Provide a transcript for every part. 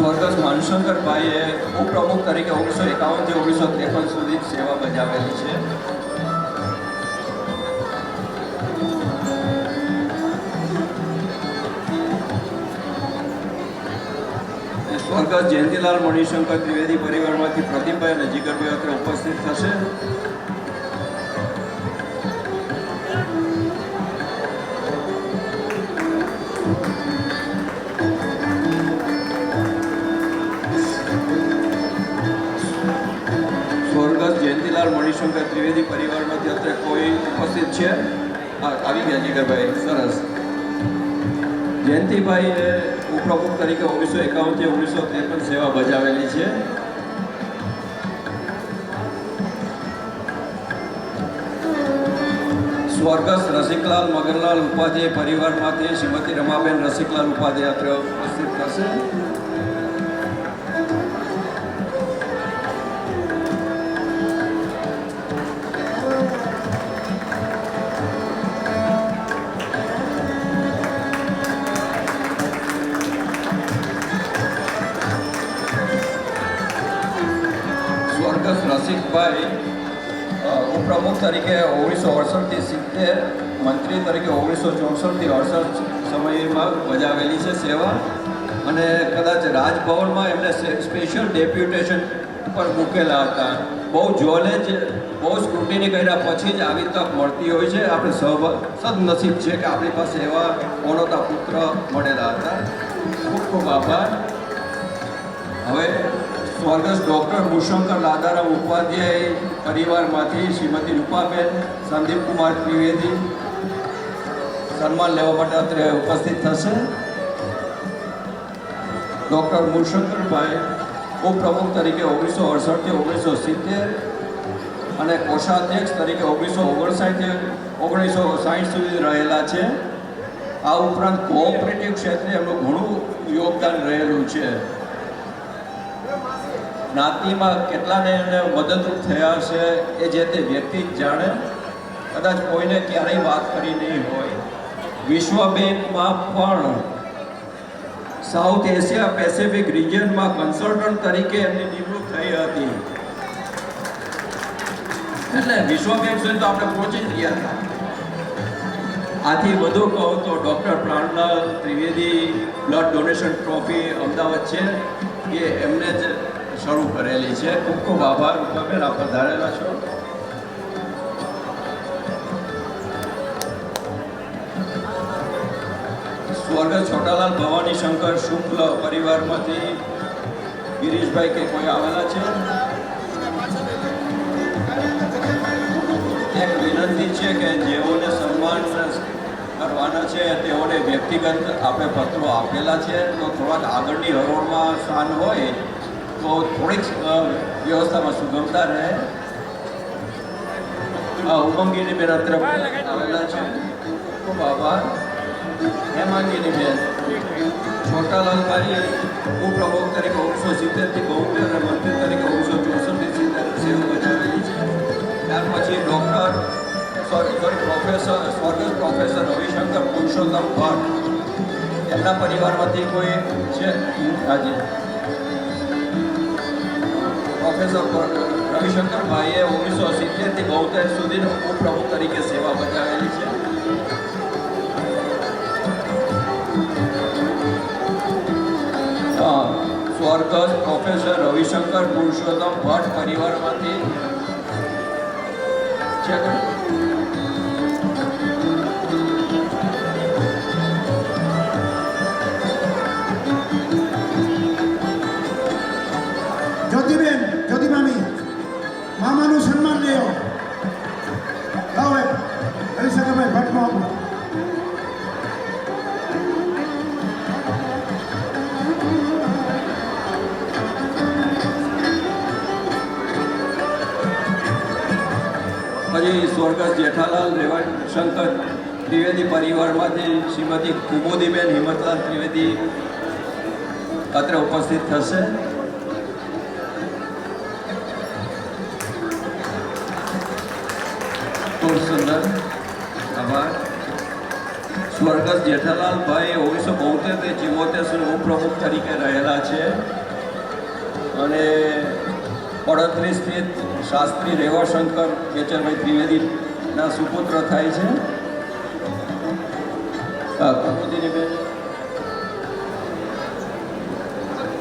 સ્વર્ગસ્થ માનશંકરભાઈએ ઉપપ્રમુખ તરીકે ઓગણીસો એકાવનથી ઓગણીસો ત્રેપન સુધી સેવા બજાવેલી છે. સ્વર્ગસ્થ જયંતિલાલ મણિશંકર ત્રિવેદી પરિવારમાંથી પ્રદીપભાઈ અને જીગરભાઈ અત્રે ઉપસ્થિત થશે. જયંતિલાલ મણિશંકર ત્રિવેદી પરિવારમાંથી અત્યારે કોઈ ઉપસ્થિત છે? આવી ગયા જીગરભાઈ. સરસ. જયંતિભાઈએ ઉપપ્રમુખ તરીકે ઓગણીસો એકાવનથી ઓગણીસો ત્રેપન સેવા બજાવેલી છે. સ્વર્ગસ્થ રસિકલાલ મગનલાલ ઉપાધ્યાય પરિવારમાંથી શ્રીમતી રમાબેન રસિકલાલ ઉપાધ્યાય અત્રે ઉપસ્થિત થશે. તરીકે ઓગણીસો અડસઠથી સિત્તેર, મંત્રી તરીકે ઓગણીસો ચોસઠથી અડસઠ સમયમાં બજાવેલી છે સેવા. અને કદાચ રાજભવનમાં એમને સ્પેશિયલ ડેપ્યુટેશન પર મૂકેલા હતા. બહુ જોલે જ બહુ સ્ક્રુટિની કર્યા પછી જ આવી તક મળતી હોય છે. આપણે સૌ સદનસીબ છે કે આપણી પાસે એવા ઓનોતા પુત્ર મળેલા હતા. ખૂબ ખૂબ આભાર. હવે સ્વર્ગસ્થ ડૉક્ટર ભૂષણકર લાદારામ ઉપાધ્યાય પરિવારમાંથી શ્રીમતી રૂપાબેન સંદીપ કુમાર ત્રિવેદી સન્માન લેવા માટે અત્રે ઉપસ્થિત થશે. ડૉક્ટર ભૂષણકરભાઈ ઉપપ્રમુખ તરીકે ઓગણીસો અડસઠથી ઓગણીસો સિત્તેર અને કોષાધ્યક્ષ તરીકે ઓગણીસો ઓગણસાઠથી ઓગણીસો સાઠ સુધી રહેલા છે. આ ઉપરાંત કોઓપરેટિવ ક્ષેત્રે એમનું ઘણું યોગદાન રહેલું છે. જ્ઞાતિમાં કેટલાને એને મદદરૂપ થયા હશે એ જે તે વ્યક્તિ જાણે, કદાચ કોઈને ક્યારેય વાત કરી નહીં હોય. વિશ્વ બેંકમાં પણ સાઉથ એશિયા પેસિફિક રિજિયનમાં કન્સલ્ટન્ટ તરીકે એમની નિમણૂક થઈ હતી. એટલે વિશ્વ બેંક સુધી તો આપણે પહોંચી ગયા હતા. આથી વધુ કહું તો doctor Pranlal Trivedi blood donation trophy Ahmedabad છે કે એમને જ શરૂ કરેલી છે. ખૂબ ખૂબ આભાર. રૂપાબેન આપ પધારેલા છો સ્વર્ગ છોટાલાલ ભવાની શંકર શુક્લ પરિવારમાંથી ગિરીશભાઈ કે કોઈ આવેલા છે? એક વિનંતી છે કે જેઓને સન્માન કરવાના છે, તેઓને વ્યક્તિગત આપણે પત્રો આપેલા છે. તો થોડાક આગળની હરોળમાં સ્થાન હોય તો થોડીક વ્યવસ્થામાં સુગમતા રહે. આ ઉમંગીની બેન અત્રે આવેલા છે. ખૂબ આભાર. હેમાંગીની બેન છોટાલાલભાઈ ઉપપ્રમુખ તરીકે ઓગણીસો સિત્તેરથી બોતેર અને મંત્રી તરીકે ઓગણીસો ચોસઠથી સિત્તેર સેવા બજાવેલી છે. ત્યાર પછી ડૉક્ટર, સોરી સોરી, પ્રોફેસર, સ્વર્ગસ્થ પ્રોફેસર રવિશંકર પુરુષોત્તમ ભટ્ટ. એમના પરિવારમાંથી કોઈ છે? આજે. પ્રોફેસર રવિશંકરભાઈએ ઓગણીસો સિત્તેરથી બોતેર સુધી ઉપપ્રમુખ તરીકે સેવા બજાવેલી છે. સ્વર્ગસ્થ પ્રોફેસર રવિશંકર પુરુષોત્તમ ભટ્ટ પરિવારમાંથી ભટ્ટનો પછી સ્વર્ગસ્થ જેઠાલાલ રેવા શંકર ત્રિવેદી પરિવારમાંથી શ્રીમતી કુમોદીબેન હિંમતલાલ ત્રિવેદી અત્રે ઉપસ્થિત થશે. સ્વર્ગસ્થ જેઠાલાલભાઈ ઓગણીસો બોતેરથી ચિમોતેર સુધી ઉપપ્રમુખ તરીકે રહેલા છે. અને પડતરી સ્થિત શાસ્ત્રી રેવાશંકર કેચરભાઈ ત્રિવેદીના સુપુત્ર થાય છે.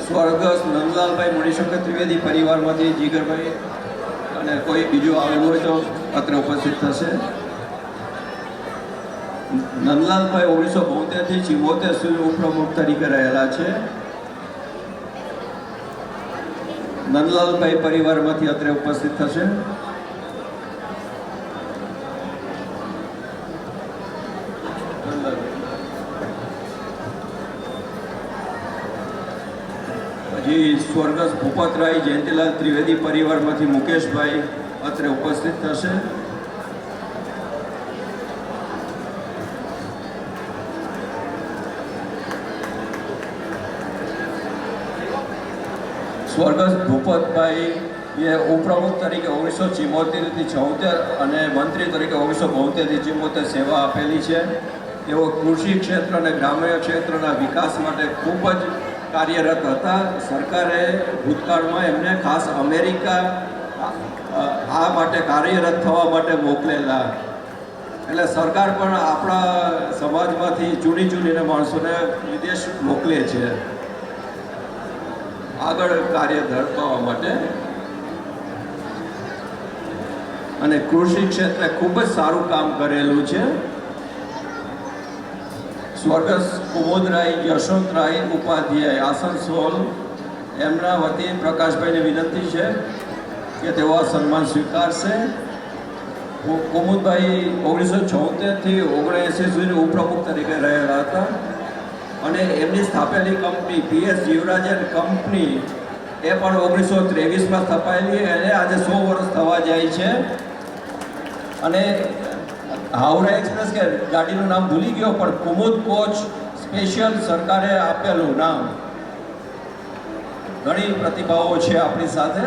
સ્વર્ગસ્થ નંદલાલભાઈ મણિશંકર ત્રિવેદી પરિવારમાંથી જીગરભાઈ અને કોઈ બીજું આવેલું હોય તો અત્રે ઉપસ્થિત થશે. નંદલાલભાઈ ઓગણીસો બોતેરથી ચિમોતેર સુધી ઉપપ્રમુખ તરીકે રહેલા છે. નંદલાલભાઈ પરિવારમાંથી અત્રે ઉપસ્થિત થશે. હજી સ્વર્ગસ્થ ભૂપતરાય જયંતિલાલ ત્રિવેદી પરિવારમાંથી મુકેશભાઈ અત્રે ઉપસ્થિત થશે. સ્વર્ગસ્થ ભૂપતભાઈ એ ઉપપ્રમુખ તરીકે ઓગણીસો ચિમોતેરથી છોતેર અને મંત્રી તરીકે ઓગણીસો બોતેરથી ચિમોતેર સેવા આપેલી છે. તેઓ કૃષિ ક્ષેત્ર અને ગ્રામ્ય ક્ષેત્રના વિકાસ માટે ખૂબ જ કાર્યરત હતા. સરકારે ભૂતકાળમાં એમને ખાસ અમેરિકા આ માટે કાર્યરત થવા માટે મોકલેલા. એટલે સરકાર પણ આપણા સમાજમાંથી ચૂની ચૂનીને માણસોને વિદેશ મોકલે છે. આગળ કાર્ય ધરપાવવા માટે. અને કૃષિ ક્ષેત્રે ખૂબ જ સારું કામ કરેલું છે. સ્વર્ગસ્થ કુમોદરાય, યશવંતરાય ઉપાધ્યાય આસનસોલ એમના વતી પ્રકાશભાઈને વિનંતી છે કે તેઓ આ સન્માન સ્વીકારશે. કુમુદભાઈ ઓગણીસો છોતેરથી ઓગણએંસી સુધી ઉપપ્રમુખ તરીકે રહેલા હતા. અને એમની સ્થાપેલી કંપની પીએસ જીવરાજન કંપની એ પણ ઓગણીસો ત્રેવીસમાં સ્થપાયેલી એને આજે સો વર્ષ થવા જાય છે. અને હાવડા એક્સપ્રેસ કે ગાડીનું નામ ભૂલી ગયો, પણ કુમુદ કોચ સ્પેશિયલ સરકારે આપેલું નામ. ઘણી પ્રતિભાઓ છે આપણી સાથે.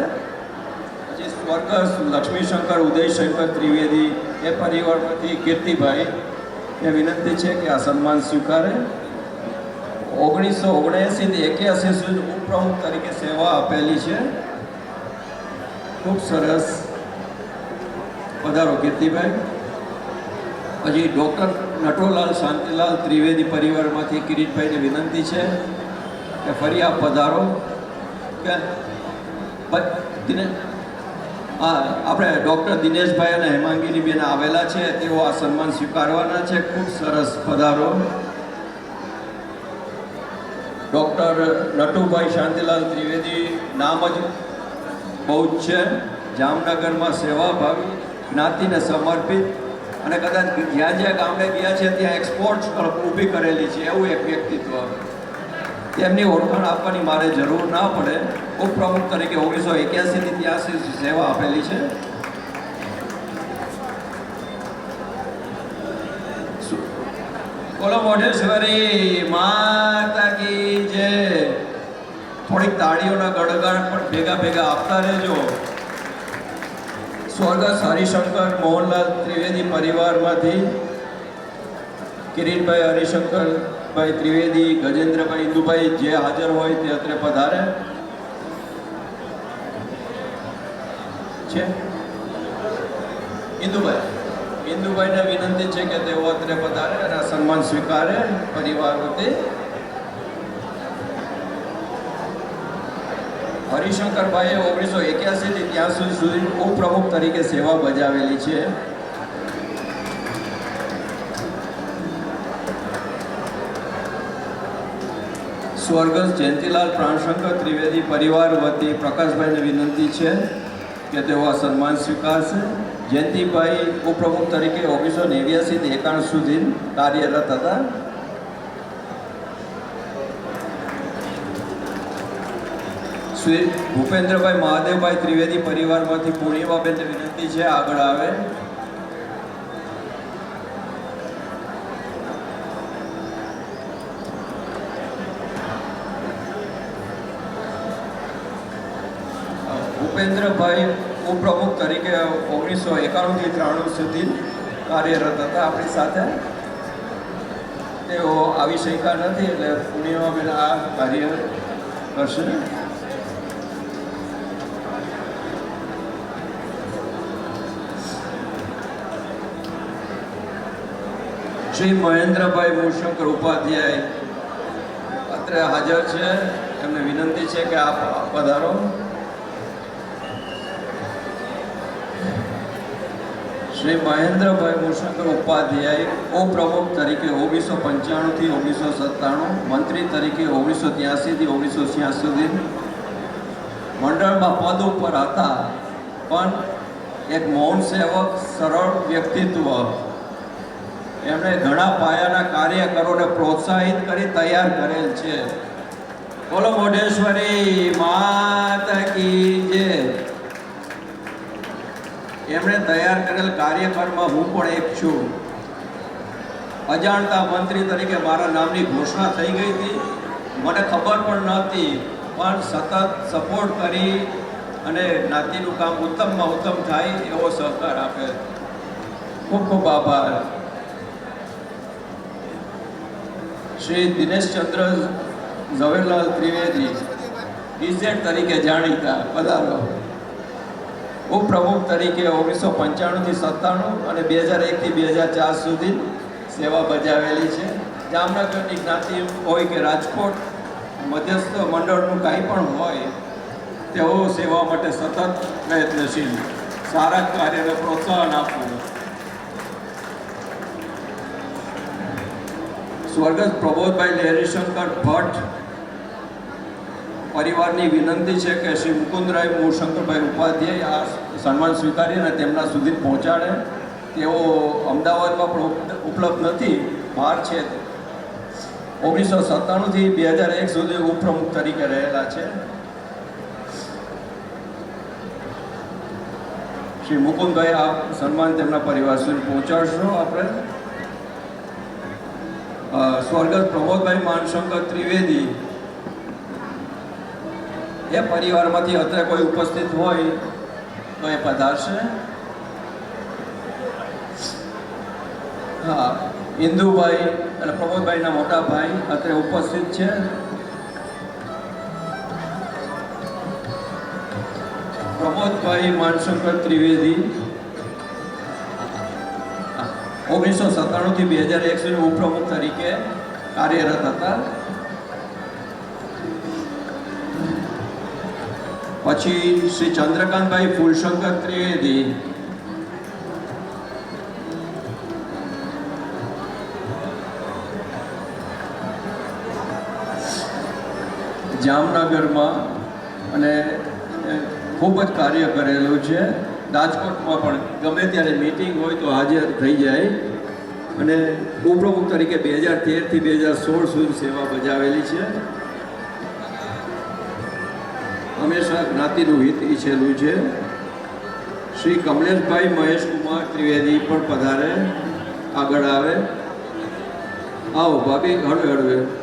પછી સ્વર્ગસ્થ લક્ષ્મીશંકર ઉદયશંકર ત્રિવેદી, એ પરિવારમાંથી કીર્તિભાઈ, એ વિનંતી છે કે આ સન્માન સ્વીકારે. ઓગણીસો ઓગણએંસીથી એક્યાસી સુધી ઉપપ્રમુખ તરીકે સેવા આપેલી છે. ખૂબ સરસ પધારો કીર્તિભાઈ. પછી ડૉક્ટર નટોલાલ શાંતિલાલ ત્રિવેદી પરિવારમાંથી કિરીટભાઈને વિનંતી છે કે ફરી આપ પધારો. કે હા આપણે ડૉક્ટર દિનેશભાઈ અને હેમાંગીની બેન આવેલા છે, તેઓ આ સન્માન સ્વીકારવાના છે. ખૂબ સરસ પધારો. ડૉક્ટર નટુભાઈ શાંતિલાલ ત્રિવેદી નામ જ બહુ જ છે. જામનગરમાં સેવાભાવી, જ્ઞાતિને સમર્પિત અને કદાચ જ્યાં જ્યાં ગામડે ગયા છે ત્યાં એક્સપોર્ટ્સ ઊભી કરેલી છે એવું એક વ્યક્તિત્વ. તેમની ઓળખાણ આપવાની મારે જરૂર ના પડે. ઉપપ્રમુખ તરીકે ઓગણીસો એક્યાસીથી ત્યાંસી સેવા આપેલી છે. બોલો મોઢેશ્વરી માતા કી જય. થોડીક તાળીઓના ગડગડ પણ ભેગા ભેગા આપતા રહેજો. સ્વર્ગસ્થ હરિશંકર મોહનલાલ ત્રિવેદી પરિવારમાંથી. કિરીટભાઈ હરિશંકરભાઈ ત્રિવેદી, ગજેન્દ્રભાઈ ઇન્દુભાઈ જે હાજર હોય તે અત્રે પધારે. છે? ઇન્દુભાઈ. ઇન્દુભાઈને વિનંતી છે કે તેઓ અત્રે પધારે અને આ સન્માન સ્વીકારે પરિવાર વતી હરિશંકરભાઈએ ઓગણીસો એક્યાસીથી ત્યાં સુધી સુધી ઉપપ્રમુખ તરીકે સેવા બજાવેલી છે. સ્વર્ગસ્થ જયંતિલાલ પ્રાણશંકર ત્રિવેદી પરિવાર વતી પ્રકાશભાઈને વિનંતી છે કે તેઓ આ સન્માન સ્વીકારશે. જયંતિભાઈ ઉપપ્રમુખ તરીકે ઓગણીસો નેવ્યાસીથી એકાણું સુધી કાર્યરત હતા. શ્રી ભૂપેન્દ્રભાઈ મહાદેવભાઈ ત્રિવેદી પરિવારમાંથી પૂર્ણિમાબેનને વિનંતી છે, આગળ આવે. ભૂપેન્દ્રભાઈ ઉપપ્રમુખ તરીકે ઓગણીસો એકાણુંથી ત્રાણું સુધી કાર્યરત હતા આપણી સાથે. તેઓ આવી શક્યા નથી એટલે પૂર્ણિમાબેન આ કાર્ય કરશે. શ્રી મહેન્દ્રભાઈ મૂળશંકર ઉપાધ્યાય અત્રે હાજર છે. એમને વિનંતી છે કે આપ પધારો. શ્રી મહેન્દ્રભાઈ મૂળશંકર ઉપાધ્યાય ઉપપ્રમુખ તરીકે ઓગણીસો પંચાણુંથી ઓગણીસો સત્તાણું, મંત્રી તરીકે ઓગણીસો ત્યાસીથી ઓગણીસો છ્યાસી સુધી. મંડળમાં પદ ઉપર હતા, પણ એક મૌન સેવક, સરળ વ્યક્તિત્વ. એમણે ઘણા પાયાના કાર્યકરોને પ્રોત્સાહિત કરી તૈયાર કરેલ છે. બોલો મોઢેશ્વરી, માતા કી જય. એમણે તૈયાર કરેલ કાર્યકરમાં હું પણ એક છું. અજાણતા મંત્રી તરીકે મારા નામની ઘોષણા થઈ ગઈ હતી. મને ખબર પણ નહોતી, પણ સતત સપોર્ટ કરી અને જ્ઞાતિનું કામ ઉત્તમમાં ઉત્તમ થાય એવો સહકાર આપે. ખૂબ ખૂબ આભાર. શ્રી દિનેશચંદ્ર ઝવેરલાલ ત્રિવેદી ઇઝેડ તરીકે જાણીતા પધારો. ઉપપ્રમુખ તરીકે ઓગણીસો પંચાણુંથી સત્તાણું અને બે હજાર એકથી બે હજાર ચાર સુધી સેવા બજાવેલી છે. જામનગરની જ્ઞાતિ હોય કે રાજકોટ, મધ્યસ્થ મંડળનું કાંઈ પણ હોય, તેઓ સેવા માટે સતત પ્રયત્નશીલ. સારા કાર્યને પ્રોત્સાહન આપવું. સ્વર્ગસ્થ પ્રબોધભાઈ લહેરીશંકર ભટ્ટ પરિવારની વિનંતી છે કે શ્રી મુકુંદરાય મૂળશંકરભાઈ ઉપાધ્યાય આ સન્માન સ્વીકારી અને તેમના સુધી પહોંચાડે. તેઓ અમદાવાદમાં પણ ઉપલબ્ધ નથી, બહાર છે ઓગણીસો સત્તાણુંથી બે હજાર એક સુધી ઉપપ્રમુખ તરીકે રહેલા છે. શ્રી મુકુંદભાઈ આ સન્માન તેમના પરિવાર સુધી પહોંચાડશો આપણે. સ્વર્ગત પ્રમોદભાઈ માનશંકર ત્રિવેદી એ પરિવારમાંથી અત્યારે કોઈ ઉપસ્થિત હોય, તો એ પધારશે. હા, ઇન્દુભાઈ અને પ્રમોદભાઈના મોટા ભાઈ અત્યારે ઉપસ્થિત છે. પ્રમોદભાઈ માનશંકર ત્રિવેદી. ઓગણીસો સત્તાણુંથી બે હજાર એક સુધી ઉપપ્રમુખ તરીકે કાર્યરત હતા. પછી શ્રી ચંદ્રકાંતભાઈ ફૂલશંકર ત્રિવેદી. જામનગરમાં અને ખૂબ જ કાર્ય કરેલું છે. રાજકોટમાં પણ ગમે ત્યારે મિટિંગ હોય તો હાજર થઈ જાય. અને ઉપપ્રમુખ તરીકે બે હજાર તેરથી બે હજાર સોળ સુધી સેવા બજાવેલી છે. હંમેશા જ્ઞાતિનું હિત ઈચ્છેલું છે. શ્રી કમલેશભાઈ મહેશકુમાર ત્રિવેદી પણ પધારે, આગળ આવે. આવો ભાભી, હળવે હળવે.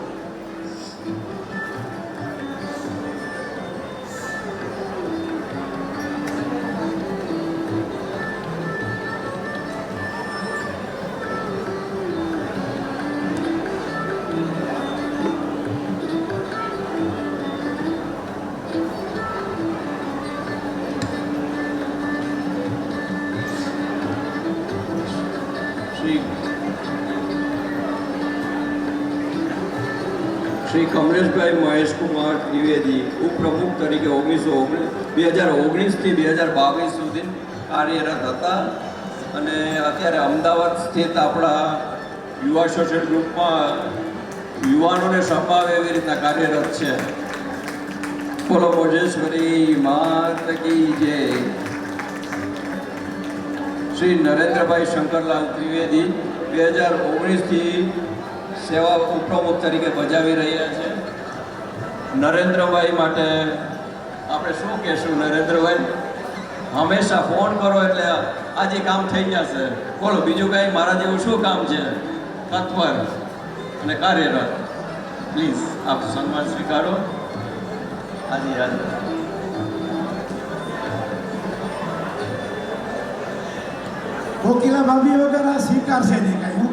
શ્રી કમલેશભાઈ મહેશકુમાર ત્રિવેદી, ઉપપ્રમુખ તરીકે ઓગણીસો ઓગણીસ બે હજાર ઓગણીસથી બે હજાર બાવીસ સુધી કાર્યરત હતા. અને અત્યારે અમદાવાદ સ્થિત આપણા યુવા સોશિયલ ગ્રુપમાં યુવાનોને સંભાવે એવી રીતના કાર્યરત છે. બોલો મોજેશ્વરી માત કી જય. શ્રી નરેન્દ્રભાઈ શંકરલાલ ત્રિવેદી, બે હજાર ઓગણીસથી સેવા ઉપપ્રમુખ તરીકે બજાવી રહ્યા છે. નરેન્દ્રભાઈ માટે આપણે શું કહેશું નરેન્દ્રભાઈ? હંમેશા ફોન કરો એટલે આજે કામ થઈ જશે બોલો, બીજું કાંઈ? મારા જેવું શું કામ છે? તત્પર અને કાર્યરત. પ્લીઝ આપ સન્માન સ્વીકારો. હાજી યાદ કોકિલા ભાભી વગર આ સ્વીકારશે નહીં કાંઈ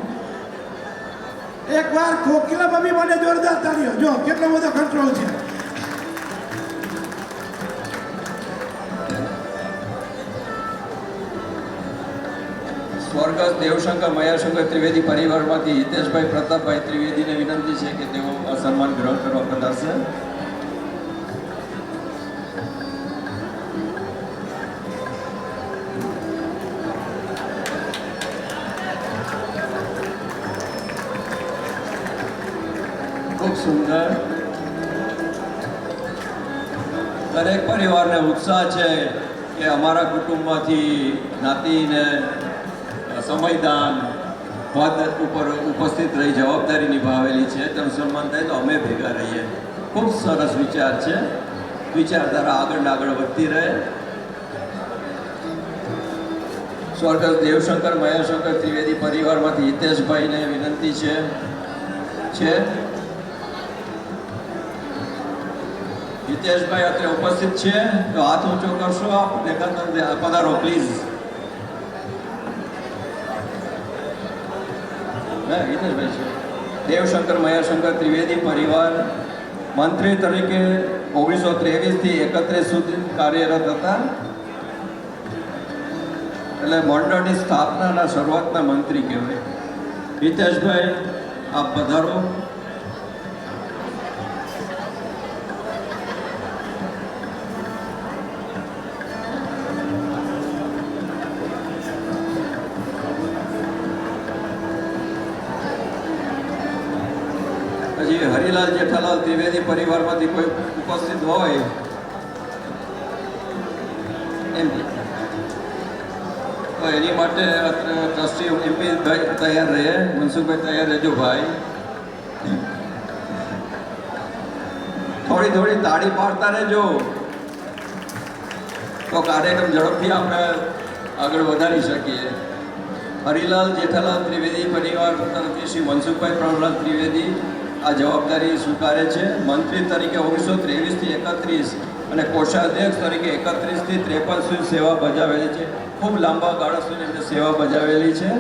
એકવાર કોકિલા ભાભી માટે જોરદાર તાળીઓ. જો, કેટલો બધો કંટ્રોલ છે. સ્વર્ગસ્થ દેવશંકર મયાશંકર ત્રિવેદી પરિવારમાંથી હિતેશભાઈ પ્રતાપભાઈ ત્રિવેદીને વિનંતી છે કે તેઓ સન્માન ગ્રહણ કરવા પધારશે. સુંદર. દરેક પરિવારને ઉત્સાહ છે કે અમારા કુટુંબમાંથી જ્ઞાતિને સમયદાન પદ ઉપર ઉપસ્થિત રહી જવાબદારી નિભાવેલી છે. તેનું સન્માન થાય તો અમે ભેગા રહીએ. ખૂબ સરસ વિચાર છે. વિચારધારા આગળ આગળ વધતી રહે. સ્વર્ગસ્થ દેવશંકર, મહેશંકર ત્રિવેદી પરિવારમાંથી હિતેશભાઈને વિનંતી છે. છે. હિતેશભાઈ અત્યારે ઉપસ્થિત છે. તો હાથ ઊંચો કરશો આપ. ભેગા પધારો પ્લીઝ ના હિતેશભાઈ છે. દેવશંકર મયાશંકર ત્રિવેદી પરિવાર. મંત્રી તરીકે ઓગણીસો ત્રેવીસથી એકત્રીસ સુધી કાર્યરત હતા. એટલે મંડળની સ્થાપનાના શરૂઆતના મંત્રી કહેવાય. હિતેશભાઈ, આપ પધારો. ઉપસ્થિત હોય એમ તો એની માટે અત્યારે ટ્રસ્ટી એમપી તૈયાર રહે મનસુખભાઈ તૈયાર રહેજો ભાઈ થોડી થોડી તાળી પાડતા રહેજો તો કાર્યક્રમ ઝડપથી આપણે આગળ વધારી શકીએ હરિલાલ જેઠાલાલ ત્રિવેદી પરિવાર તરફથી શ્રી મનસુખભાઈ પ્રહલાદ ત્રિવેદી આ જવાબદારી સ્વીકારે છે. મંત્રી તરીકે ઓગણીસો ત્રેવીસથી એકત્રીસ અને કોષાધ્યક્ષ તરીકે એકત્રીસથી ત્રેપન સુધી સેવા બજાવેલી છે. ખૂબ લાંબા ગાળા સુધી એમને સેવા બજાવેલી છે.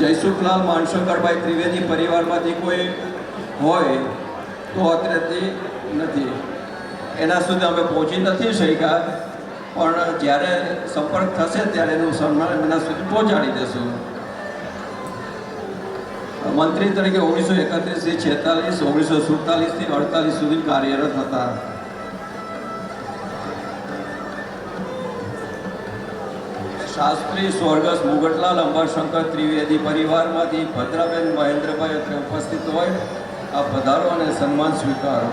જયસુખલાલ માનશંકરભાઈ ત્રિવેદી પરિવારમાંથી કોઈ હોય તો અત્રેથી નથી. એના સુધી અમે પહોંચી નથી શક્યા, પણ જ્યારે સંપર્ક થશે ત્યારે એનું સન્માન એના સુધી પહોંચાડી દેશું. મંત્રી તરીકે ઓગણીસો એકત્રીસથી છેતાલીસ, ઓગણીસો સુડતાલીસથી અડતાલીસ સુધી કાર્યરત હતા. શાસ્ત્રી સ્વર્ગસ મુગટલાલ અંબાશંકર ત્રિવેદી પરિવારમાંથી ભદ્રાબેન મહેન્દ્રભાઈ અત્રે ઉપસ્થિત હોય, આ પધારો અને સન્માન સ્વીકારો.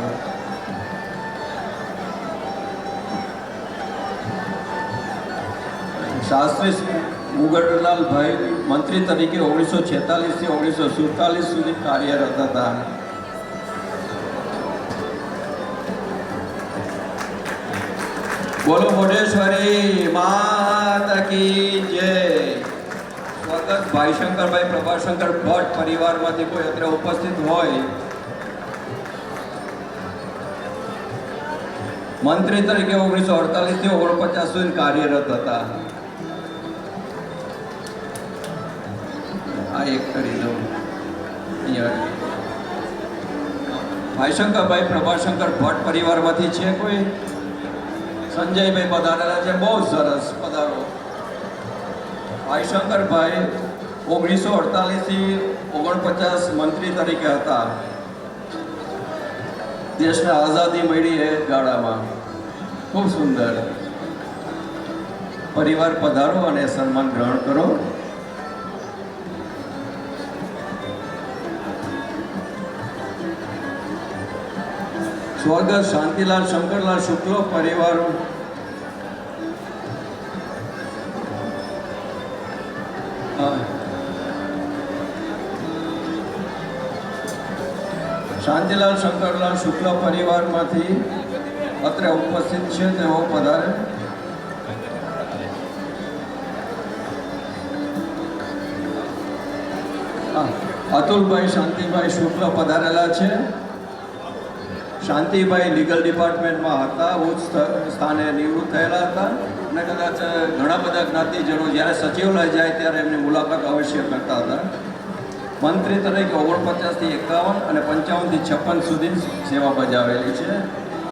શાસ્ત્રી મુગટલાલ ભાઈ મંત્રી તરીકે ઓગણીસો છેતાલીસથી ઓગણીસો સુડતાલીસ સુધી કાર્યરત હતા. બોલો મોઢેશ્વરી, માત કી જય. સ્વર્ગસ્થ ભાઈ શંકરભાઈ પ્રભાશંકર ભટ્ટ પરિવારમાંથી કોઈ અત્યારે ઉપસ્થિત હોય. મંત્રી તરીકે ઓગણીસો અડતાલીસથી ઓગણપચાસ સુધી કાર્યરત હતા. આ એક કરી દઉં અહીંયા. ભાઈશંકરભાઈ, પ્રભાશંકર ભટ્ટ પરિવારમાંથી છે કોઈ? સંજયભાઈ પધારેલા છે, બહુ સરસ પધારો. ભાઈશંકરભાઈ ઓગણીસો અડતાલીસથી ઓગણપચાસ મંત્રી તરીકે હતા. દેશને આઝાદી મળી એ ગાળામાં. ખૂબ સુંદર. પરિવાર પધારો અને સન્માન ગ્રહણ કરો. સ્વર્ગસ્થ શાંતિલાલ, શંકરલાલ, શુક્લ પરિવાર. શાંતિલાલ, શંકરલાલ, શુક્લ પરિવારમાંથી અત્રે ઉપસ્થિત છે તેઓ પધારે. અતુલભાઈ, શાંતિભાઈ, શુક્લ પધારેલા છે શાંતિભાઈ લીગલ ડિપાર્ટમેન્ટમાં હતા, ઉચ્ચ સ્થ- સ્થાને નિવૃત્ત થયેલા હતા અને કદાચ ઘણા બધા જ્ઞાતિજનો જ્યારે સચિવાલય જાય ત્યારે એમની મુલાકાત અવશ્ય કરતા હતા. મંત્રી તરીકે ઓગણપચાસથી એકાવન અને પંચાવનથી છપ્પન સુધી સેવા બજાવેલી છે.